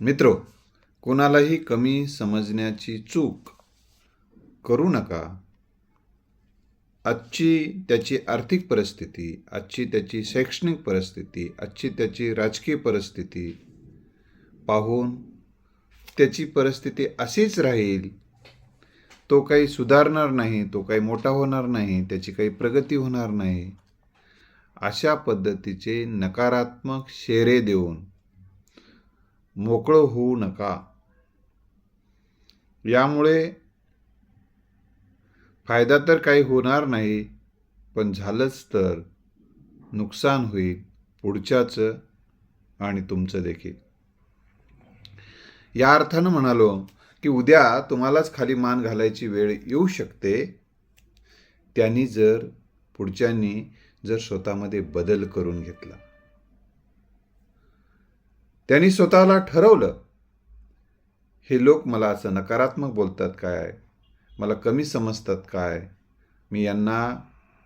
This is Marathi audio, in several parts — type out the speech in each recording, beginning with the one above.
मित्रो कोणालाही कमी समजण्याची चूक करू नका. आजची त्याची आर्थिक परिस्थिती आजची त्याची शैक्षणिक परिस्थिती आजची त्याची राजकीय परिस्थिती पाहून त्याची परिस्थिती अशीच राहील तो काही सुधारणार नाही तो काही मोठा होणार नाही त्याची काही प्रगती होणार नाही अशा पद्धतीचे नकारात्मक शेरे देऊन मोकळं होऊ नका. यामुळे फायदा तर काही होणार नाही पण झालंच तर. नुकसान होईल पुढच्याचं आणि तुमचं देखील. या अर्थानं म्हणालो की उद्या तुम्हालाच खाली मान घालायची वेळ येऊ शकते. त्यांनी जर पुढच्यांनी जर स्वतःमध्ये बदल करून घेतला. त्यांनी स्वतःला ठरवलं. हे लोक मला असं नकारात्मक बोलतात काय? मला कमी समजतात काय? मी यांना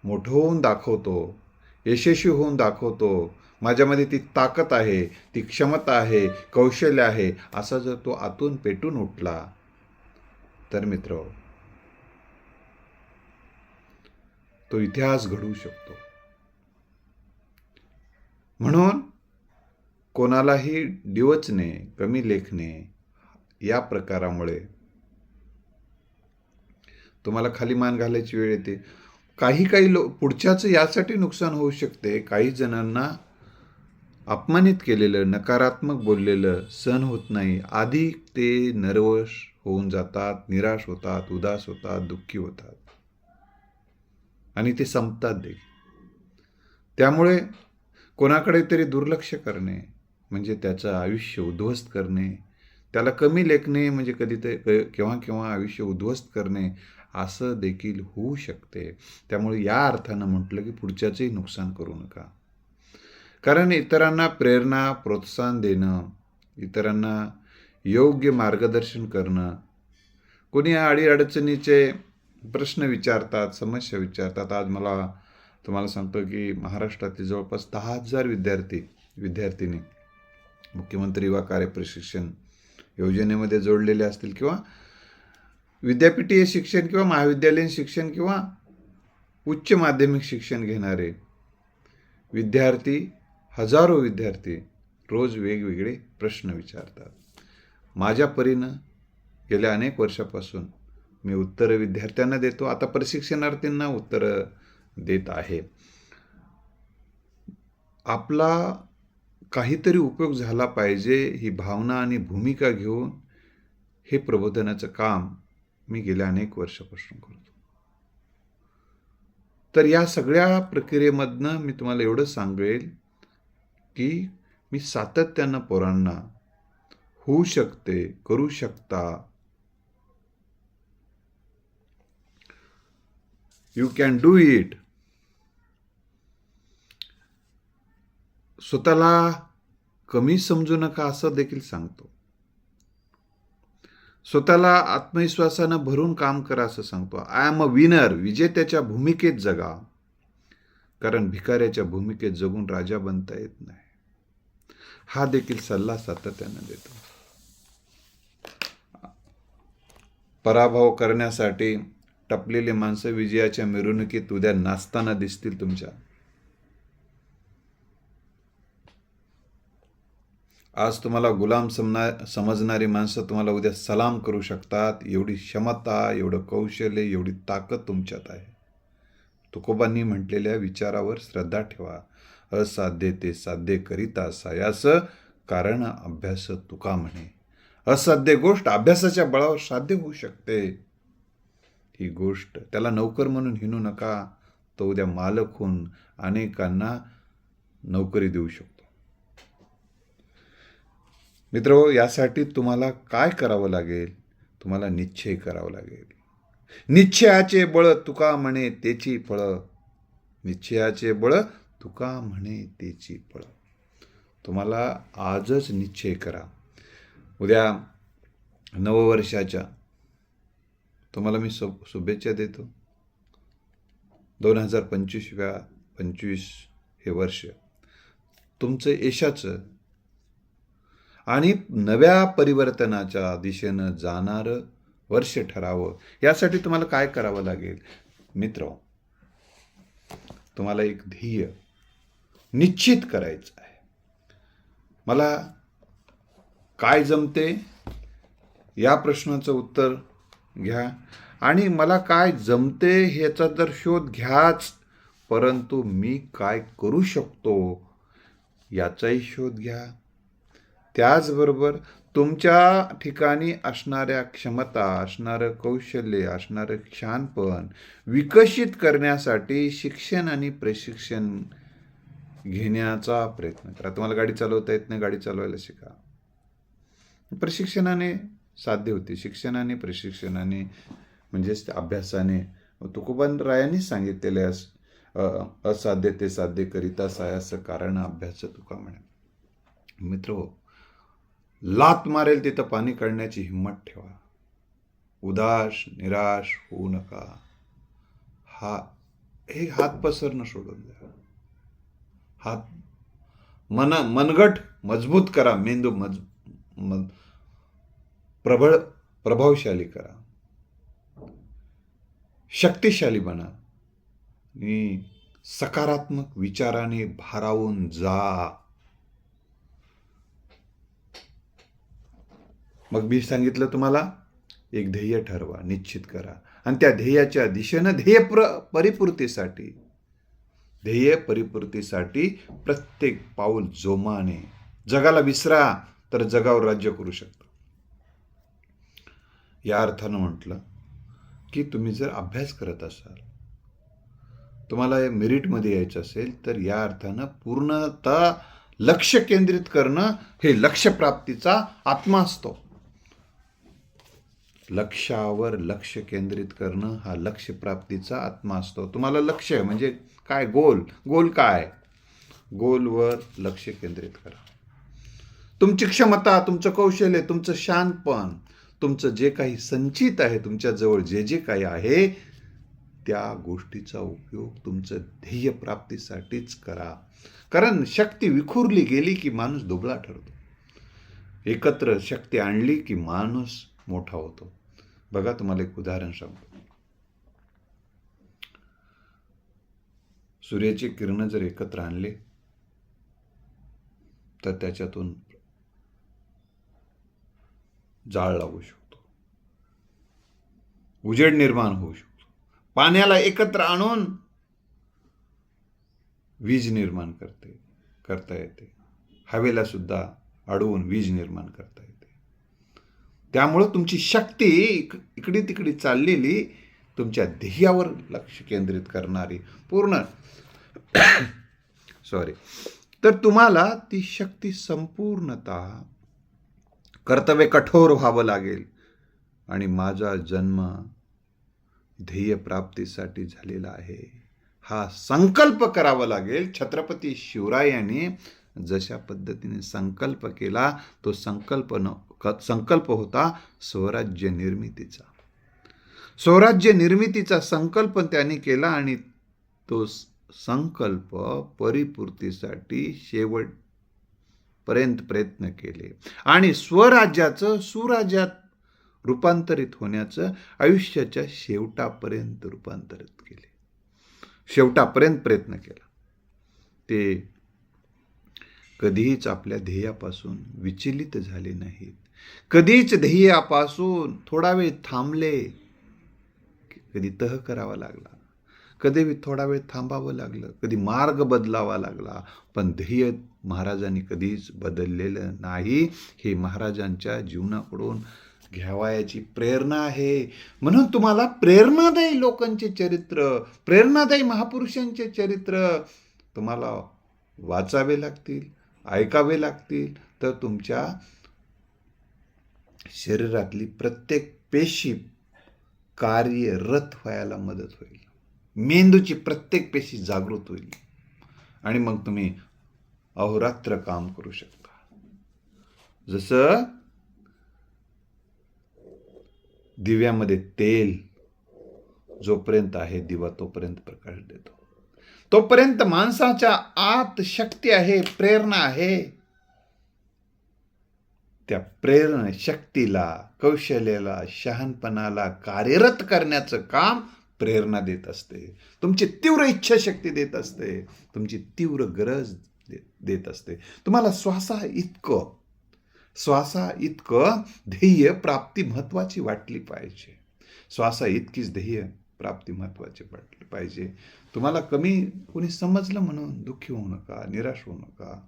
मोठं होऊन दाखवतो यशस्वी होऊन दाखवतो. माझ्यामध्ये ती ताकद आहे ती क्षमता आहे कौशल्य आहे असा जर तो आतून पेटून उठला. तर मित्र तो इतिहास घडवू शकतो. म्हणून कोणालाही डिवचणे कमी लेखणे या प्रकारामुळे तुम्हाला खाली मान घालायची वेळ येते. काही काही लो पुढच्याचं यासाठी नुकसान होऊ शकते. काही जणांना अपमानित केलेलं नकारात्मक बोललेलं सहन होत नाही. आधी ते नर्वस होऊन जातात निराश होतात उदास होतात दुःखी होतात. आणि ते संपतात देखील. त्यामुळे कोणाकडे तरी दुर्लक्ष करणे म्हणजे त्याचं आयुष्य उद्ध्वस्त करणे त्याला कमी लेखणे म्हणजे कधी ते केव्हा केव्हा आयुष्य उद्ध्वस्त करणे असं देखील होऊ शकते. त्यामुळे या अर्थानं म्हटलं की पुढच्याचंही नुकसान करू नका. कारण इतरांना प्रेरणा प्रोत्साहन देणं इतरांना योग्य मार्गदर्शन करणं कोणी अडीअडचणीचे प्रश्न विचारतात समस्या विचारतात. आज मला तुम्हाला सांगतो की महाराष्ट्रातील जवळपास दहा हजार विद्यार्थी विद्यार्थिनी मुख्यमंत्री वा कार्यप्रशिक्षण योजनेमध्ये जोडलेले असतील किंवा विद्यापीठीय शिक्षण किंवा महाविद्यालयीन शिक्षण किंवा उच्च माध्यमिक शिक्षण घेणारे विद्यार्थी हजारो विद्यार्थी रोज वेगवेगळे प्रश्न विचारतात. माझ्या परीनं गेल्या अनेक वर्षापासून मी उत्तरं विद्यार्थ्यांना देतो. आता प्रशिक्षणार्थींना उत्तरं देत आहे. आपला काहीतरी उपयोग झाला पाहिजे ही भावना आणि भूमिका घेऊन हे प्रबोधनाचं काम मी गेल्या अनेक वर्षापासून करतो. तर या सगळ्या प्रक्रियेमधनं मी तुम्हाला एवढं सांगेल की मी सातत्यानं पोरांना होऊ शकते करू शकता. यू कॅन डू इट स्वतःला कमी समजू नका असं देखील सांगतो. स्वतःला आत्मविश्वासानं भरून काम करा असं सांगतो. आय एम अ विनर विजेत्याच्या भूमिकेत जगा. कारण भिकाऱ्याच्या भूमिकेत जगून राजा बनता येत नाही. हा देखील सल्ला सातत्यानं देतो. पराभव करण्यासाठी टपलेली माणसं विजयाच्या मिरवणुकीत उद्या नाचताना दिसतील तुमच्या. आज तुम्हाला गुलाम समना समजणारी माणसं तुम्हाला उद्या सलाम करू शकतात. एवढी क्षमता एवढं कौशल्य एवढी ताकद तुमच्यात आहे. तुकोबांनी म्हटलेल्या विचारावर श्रद्धा ठेवा. असाध्य ते साध्य करीता सायास कारण अभ्यास तुका म्हणे. असाध्य गोष्ट अभ्यासाच्या बळावर साध्य होऊ शकते. ही गोष्ट त्याला नोकर म्हणून हिणू नका. तो उद्या मालक होऊन अनेकांना नोकरी देऊ शकतो. मित्र यासाठी तुम्हाला काय करावं लागेल? तुम्हाला निश्चय करावं लागेल. निश्चयाचे बळ तुका म्हणे त्याची फळं. निश्चयाचे बळ तुका म्हणे त्याची फळं. तुम्हाला आजच निश्चय करा. उद्या नववर्षाच्या. तुम्हाला मी सु शुभेच्छा देतो. दोन हजार पंचवीसव्या पंचवीस हे वर्ष. तुमचं यशाचं आणि नव्या परिवर्तनाच्या दिशेनं जाणारं वर्ष ठरावं. यासाठी तुम्हाला काय करावं लागेल? मित्र तुम्हाला एक ध्येय निश्चित करायचं आहे. मला काय जमते? या प्रश्नाचं उत्तर घ्या. आणि मला काय जमते ह्याचा तर शोध घ्याच परंतु मी काय करू शकतो याचाही शोध घ्या. त्याचबरोबर तुमच्या ठिकाणी असणाऱ्या क्षमता असणारं कौशल्य असणारं क्षानपण विकसित करण्यासाठी शिक्षण आणि प्रशिक्षण घेण्याचा प्रयत्न करा. तुम्हाला गाडी चालवता येत नाही गाडी चालवायला शिका. प्रशिक्षणाने साध्य होते. शिक्षणाने प्रशिक्षणाने म्हणजेच अभ्यासाने. तुकोबानरायांनी सांगितलेले अस असाध्य ते साध्य करिता सायास कारण अभ्यास तुका म्हणे. मित्र हो, लात मारेल तिथं पाणी काढण्याची हिंमत ठेवा. उदास निराश होऊ नका. हा हे हात पसरणं सोडून द्या. हात मन मनगट मजबूत करा. मेंदू मज म प्रबळ प्रभावशाली करा. शक्तिशाली बना. आणि सकारात्मक विचाराने भारावून जा. मग मी सांगितलं तुम्हाला एक ध्येय ठरवा निश्चित करा. आणि त्या ध्येयाच्या दिशेनं ध्येय प्र परिपूर्तीसाठी ध्येय परिपूर्तीसाठी प्रत्येक पाऊल जोमाने जगाला विसरा तर जगावर राज्य करू शकता. या अर्थानं म्हटलं की तुम्ही जर अभ्यास करत असाल तुम्हाला मेरिटमध्ये यायचं असेल तर या अर्थानं पूर्णतः लक्ष केंद्रित करणं हे लक्ष्यप्राप्तीचा आत्मा असतो. लक्षावर लक्ष केंद्रित करणं हा लक्ष्यप्राप्तीचा आत्मा असतो तुम्हाला लक्ष म्हणजे काय? गोल. गोल काय? गोलवर लक्ष केंद्रित करा. तुमची क्षमता तुमचं कौशल्य तुमचं शानपण तुमचं जे काही संचित आहे तुमच्याजवळ जे जे काही आहे त्या गोष्टीचा उपयोग तुमचं ध्येय प्राप्तीसाठीच करा. कारण शक्ती विखुरली गेली की माणूस दुबळा ठरतो. एकत्र शक्ती आणली की माणूस मोठा होतो. बघा तुम्हाला एक उदाहरण सांगतो. सूर्याची किरण जर एकत्र आणले तर त्याच्यातून जाळ लागू शकतो. उजेड निर्माण होऊ शकतो. पाण्याला एकत्र आणून वीज निर्माण करते करता येते. हवेला सुद्धा अडवून वीज निर्माण करता त्यामुळं तुमची शक्ती इक इकडे तिकडे चाललेली तुमच्या ध्येयावर लक्ष केंद्रित करणारी. पूर्ण सॉरी तर तुम्हाला ती शक्ती संपूर्णतः कर्तव्य कठोर व्हावं लागेल आणि माझा जन्म ध्येय प्राप्तीसाठी झालेला आहे. हा संकल्प करावा लागेल. छत्रपती शिवरायांनी जशा पद्धतीने संकल्प केला तो संकल्प न संकल्प होता स्वराज्य निर्मितीचा. स्वराज्य निर्मितीचा संकल्प त्याने केला आणि तो संकल्प परिपूर्तीसाठी शेवट पर्यंत प्रयत्न केले. आणि स्वराज्याचं सुराज्यात रूपांतरित होण्याचं आयुष्याच्या शेवटापर्यंत रूपांतरित केले. शेवटापर्यंत प्रयत्न केला. ते कधीच आपल्या ध्येयापासून विचलित झाले नाहीत. कधीच ध्येयापासून थोडा वेळ थांबले कधी तह करावा लागला कधी थोडा वेळ थांबावं लागलं कधी मार्ग बदलावा लागला पण ध्येय महाराजांनी कधीच बदललेलं नाही. हे महाराजांच्या जीवनाकडून घ्यावायाची प्रेरणा आहे. म्हणून तुम्हाला प्रेरणादायी लोकांचे चरित्र प्रेरणादायी महापुरुषांचे चरित्र तुम्हाला वाचावे लागतील. ऐकावे लागतील तर तुमच्या शरीरातली प्रत्येक पेशी कार्यरत व्हायला मदत होईल. मेंदूची प्रत्येक पेशी जागृत होईल. आणि मग तुम्ही अहोरात्र काम करू शकता. जसं दिव्यामध्ये तेल जोपर्यंत आहे दिवा तोपर्यंत प्रकाश देतो. तोपर्यंत माणसाच्या आत शक्ती आहे प्रेरणा आहे. त्या प्रेरणा शक्तीला कौशल्याला शहानपणाला कार्यरत करण्याचं काम प्रेरणा देत असते. तुमची तीव्र इच्छाशक्ती देत असते. तुमची तीव्र गरज देत असते. तुम्हाला श्वासा इतकं श्वासा इतकं ध्येय प्राप्ती महत्वाची वाटली पाहिजे. श्वासा इतकीच ध्येय प्राप्ती महत्वाची वाटली पाहिजे. तुम्हाला कमी कोणी समजलं म्हणून दुःखी होऊ नका निराश होऊ नका.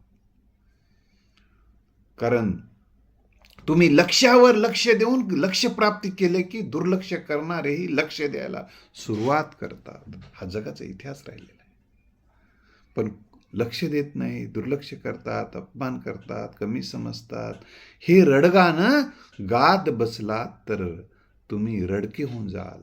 कारण तुम्ही लक्ष्यावर लक्ष देऊन लक्ष प्राप्ती केले की दुर्लक्ष करणारेही लक्ष द्यायला सुरुवात करतात. हा जगाचा इतिहास राहिलेला आहे. पण लक्ष देत नाही दुर्लक्ष करतात अपमान करतात कमी समजतात. हे रडगानं गात बसलात तर तुम्ही रडके होऊन जाल.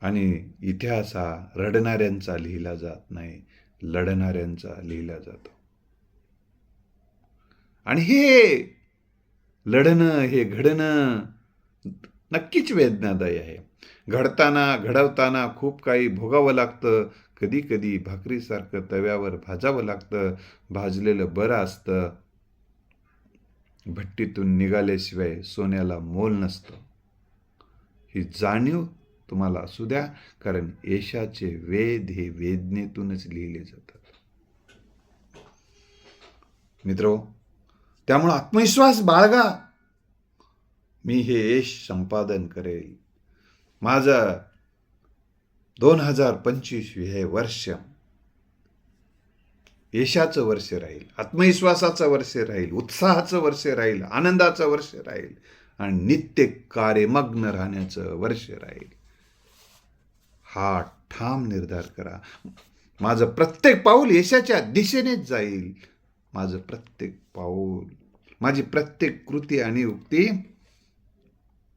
आणि इतिहास हा रडणाऱ्यांचा लिहिला जात नाही लढणाऱ्यांचा लिहिला जातो. आणि हे लढणं हे घडणं नक्कीच वेदनादायी आहे. घडताना घडवताना खूप काही भोगावं लागतं. कधी कधी भाकरीसारखं तव्यावर भाजावं लागतं. भाजलेलं बरं असतं. भट्टीतून निघाल्याशिवाय सोन्याला मोल नसतं. ही जाणीव तुम्हाला असू द्या कारण यशाचे वेद हे वेदनेतूनच लिहिले जातात. मित्र त्यामुळे आत्मविश्वास बाळगा. मी हे यश संपादन करेल. माझं दोन हजार पंचवीस हे वर्ष यशाचं वर्ष राहील आत्मविश्वासाचं वर्ष राहील उत्साहाचं वर्ष राहील आनंदाचं वर्ष राहील आणि नित्य कार्यमग्न राहण्याचं वर्ष राहील. हा ठाम निर्धार करा. माझं प्रत्येक पाऊल यशाच्या दिशेनेच जाईल. माझं प्रत्येक पाऊल माझी प्रत्येक कृती आणि उक्ती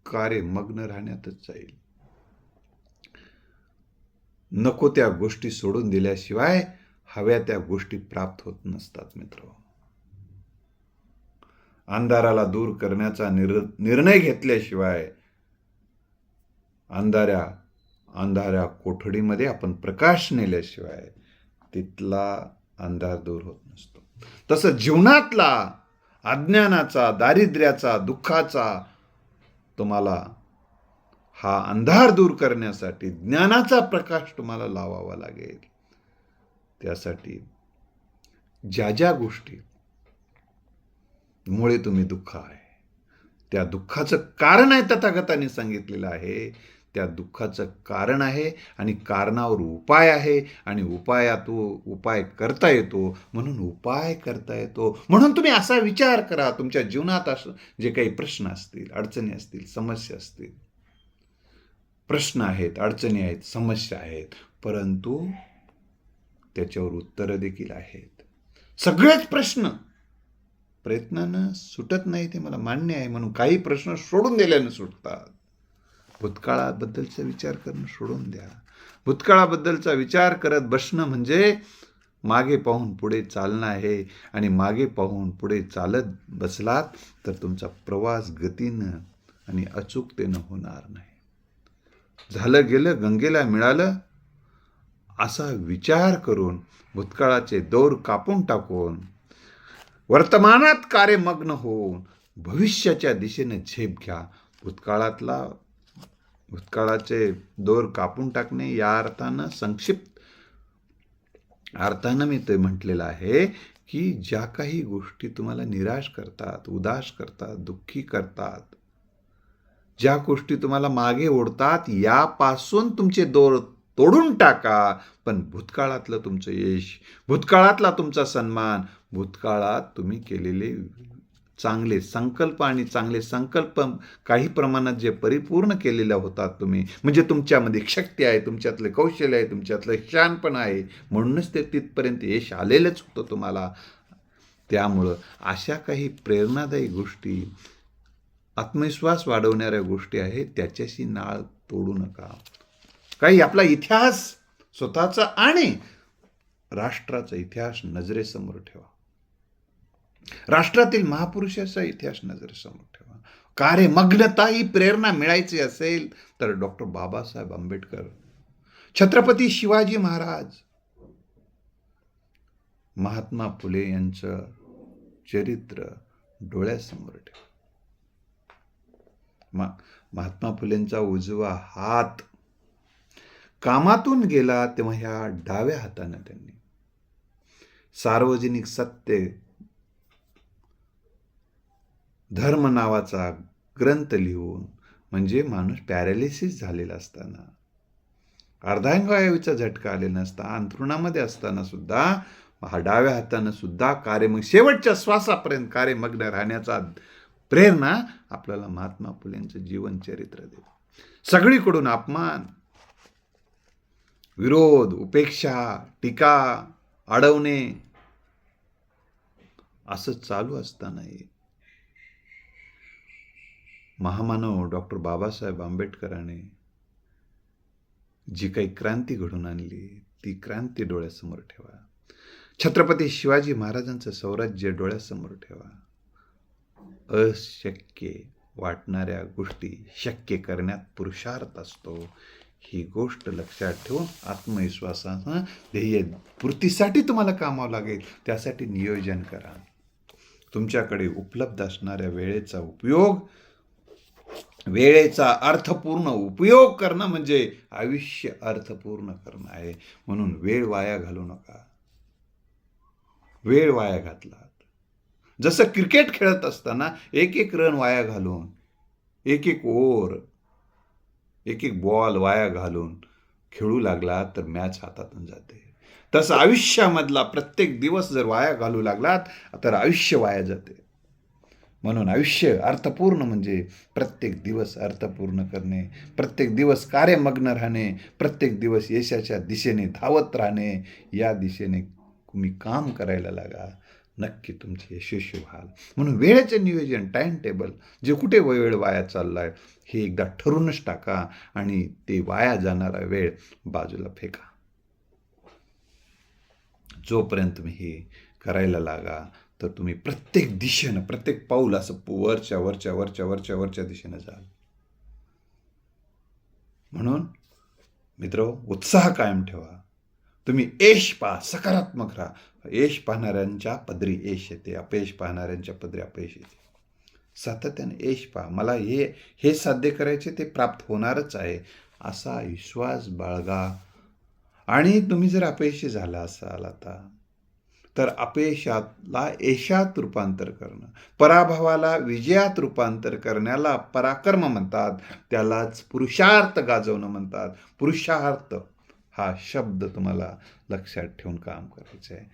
कार्यमग्न राहण्यातच जाईल. नको त्या गोष्टी सोडून दिल्याशिवाय हव्या त्या गोष्टी प्राप्त होत नसतात मित्र. अंधाराला दूर करण्याचा निर्णय घेतल्याशिवाय अंधाऱ्या अंधाऱ्या कोठडीमध्ये आपण प्रकाश नेल्याशिवाय तिथला अंधार दूर होत नसतो. तसं जीवनातला अज्ञानाचा दारिद्र्याचा दुःखाचा तुम्हाला हा अंधार दूर करण्यासाठी ज्ञानाचा प्रकाश तुम्हाला लावावा लागेल. त्यासाठी ज्या ज्या गोष्टी मुळे तुम्ही दुःख आहे त्या दुःखाचं कारण आहे तथागताने सांगितलेलं आहे त्या दुःखाचं कारण आहे आणि कारणावर उपाय आहे आणि उपायातो उपाय करता येतो. म्हणून उपाय करता येतो. म्हणून तुम्ही असा विचार करा. तुमच्या जीवनात असं जे काही प्रश्न असतील अडचणी असतील समस्या असतील प्रश्न आहेत अडचणी आहेत समस्या आहेत परंतु त्याच्यावर उत्तरं देखील आहेत. सगळेच प्रश्न प्रयत्नानं सुटत नाही ते मला मान्य आहे. म्हणून काही प्रश्न सोडून दिल्यानं सुटतात. भूतकाळाबद्दलचा विचार करणं सोडून द्या. भूतकाळाबद्दलचा विचार करत बसणं म्हणजे मागे पाहून पुढे चालणं आहे आणि मागे पाहून पुढे चालत बसलात तर तुमचा प्रवास गतीनं आणि अचूकतेनं होणार नाही. झालं गेलं गंगेला मिळालं असा विचार करून भूतकाळाचे दौर कापून टाकून वर्तमानात कार्यमग्न होऊन भविष्याच्या दिशेने झेप घ्या. भूतकाळातला भूतकाळाचे दोर कापून टाकणे या अर्थानं संक्षिप्त अर्थानं मी ते म्हटलेलं आहे की ज्या काही गोष्टी तुम्हाला निराश करतात उदास करतात दुःखी करतात ज्या गोष्टी तुम्हाला मागे ओढतात यापासून तुमचे दोर तोडून टाका. पण भूतकाळातलं तुमचं यश भूतकाळातला तुमचा सन्मान भूतकाळात तुम्ही केलेले चांगले संकल्प आणि चांगले संकल्प काही प्रमाणात जे परिपूर्ण केलेल्या होतात तुम्ही म्हणजे तुमच्यामध्ये शक्ती आहे तुमच्यातलं कौशल्य आहे तुमच्यातलं शानपण आहे म्हणूनच ते तिथपर्यंत यश आलेलंच होतं तुम्हाला. त्यामुळं अशा काही प्रेरणादायी गोष्टी आत्मविश्वास वाढवणाऱ्या गोष्टी आहेत त्याच्याशी नाळ तोडू नका. काही आपला इतिहास स्वतःचा आणि राष्ट्राचा इतिहास नजरेसमोर ठेवा. राष्ट्रातील महापुरुषाचा इतिहास नजरेसमोर ठेवा. कार्यमग्नता ही प्रेरणा मिळायची असेल तर डॉक्टर बाबासाहेब आंबेडकर छत्रपती शिवाजी महाराज महात्मा फुले यांचं चरित्र डोळ्यासमोर ठेवा. मा महात्मा फुलेंचा उजवा हात कामातून गेला तेव्हा ह्या डाव्या हातानं त्यांनी सार्वजनिक सत्य धर्म नावाचा ग्रंथ लिहून म्हणजे माणूस पॅरालिसिस झालेला असताना. अर्धांगवायूचा झटका आलेला नसता अंथरुणामध्ये असताना सुद्धा हा डाव्या हातानं सुद्धा कार्य मग शेवटच्या श्वासापर्यंत कार्यमग्न राहण्याचा प्रेरणा आपल्याला महात्मा फुलेंचं जीवन चरित्र देते. सगळीकडून अपमान विरोध उपेक्षा टीका अडवणे असं चालू असतानाही महामानव डॉक्टर बाबासाहेब आंबेडकरांनी जी काही क्रांती घडून आणली ती क्रांती डोळ्यासमोर ठेवा. छत्रपती शिवाजी महाराजांचं स्वराज्य डोळ्यासमोर ठेवा. अशक्य वाटणाऱ्या गोष्टी शक्य करण्यात पुरुषार्थ असतो. ही गोष्ट लक्षात ठेवून आत्मविश्वासानं ध्येय पूर्तीसाठी तुम्हाला कामावं लागेल त्यासाठी नियोजन करा. तुमच्याकडे उपलब्ध असणाऱ्या वेळेचा उपयोग वेळेचा अर्थपूर्ण उपयोग करणं म्हणजे आयुष्य अर्थपूर्ण करणं आहे. म्हणून वेळ वाया घालू नका. वेळ वाया घातलात. जसं क्रिकेट खेळत असताना एक एक रन वाया घालून एक एक ओव्हर एक एक बॉल वाया घालून खेळू लागला तर मॅच हातातून जाते. तसं आयुष्यामधला प्रत्येक दिवस जर वाया घालू लागलात तर आयुष्य वाया जाते. म्हणून आयुष्य अर्थपूर्ण म्हणजे प्रत्येक दिवस अर्थपूर्ण करणे प्रत्येक दिवस कार्यमग्न राहणे प्रत्येक दिवस यशाच्या दिशेने धावत राहणे या दिशेने तुम्ही काम करायला लागा. नक्की तुमचे यशस्वी व्हाल. म्हणून वेळेचे नियोजन टाईम टेबल जे कुठे वेळ वाया चालला आहे हे एकदा ठरूनच टाका आणि ते वाया जाणारा वेळ बाजूला फेका. जोपर्यंत तुम्ही हे करायला लागा तर तुम्ही प्रत्येक दिशेनं प्रत्येक पाऊल असं वरच्या वरच्या वरच्या वरच्या वरच्या दिशेनं जाल. म्हणून मित्र उत्साह कायम ठेवा. तुम्ही यश पहा सकारात्मक राहा. यश पाहणाऱ्यांच्या पदरी यश येते अपयश पाहणाऱ्यांच्या पदरी अपयश येते. सातत्याने यश पहा मला हे हे साध्य करायचे ते प्राप्त होणारच आहे असा विश्वास बाळगा. आणि तुम्ही जर अपयशी झाला असाल आता तर अपयशाला यशात रूपांतर करणं. पराभवाला विजयात रूपांतर करण्याला पराक्रम म्हणतात. त्यालाच पुरुषार्थ गाजवणं म्हणतात. पुरुषार्थ हा शब्द तुम्हाला लक्षात ठेवून काम करायचं आहे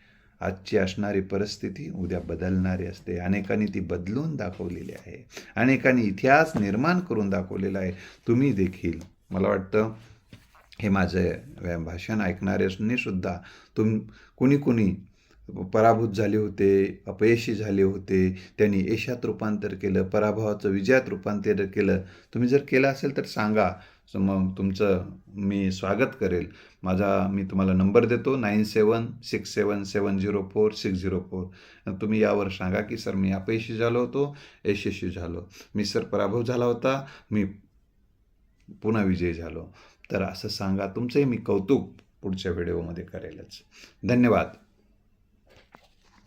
आजची असणारी परिस्थिती उद्या बदलणारी असते. अनेकांनी ती बदलून दाखवलेली आहे. अनेकांनी इतिहास निर्माण करून दाखवलेला आहे. तुम्ही देखील मला वाटतं हे माझं भाषण ऐकणाऱ्यांनी सुद्धा तुम कुणी कुणी पराभूत झाले होते अपयशी झाले होते. त्यांनी यशात रूपांतर केलं पराभवाचं विजयात रूपांतर केलं. तुम्ही जर केलं असेल तर सांगा. मग तुमचं मी स्वागत करेल. माझा मी तुम्हाला नंबर देतो nine seven six seven seven zero four six zero four. तुम्ही यावर सांगा की सर मी अपयशी झालो होतो यशस्वी झालो. मी सर पराभव झाला होता मी पुन्हा विजयी झालो. तर असं सांगा. तुमचंही मी कौतुक पुढच्या व्हिडिओमध्ये करेलच. धन्यवाद.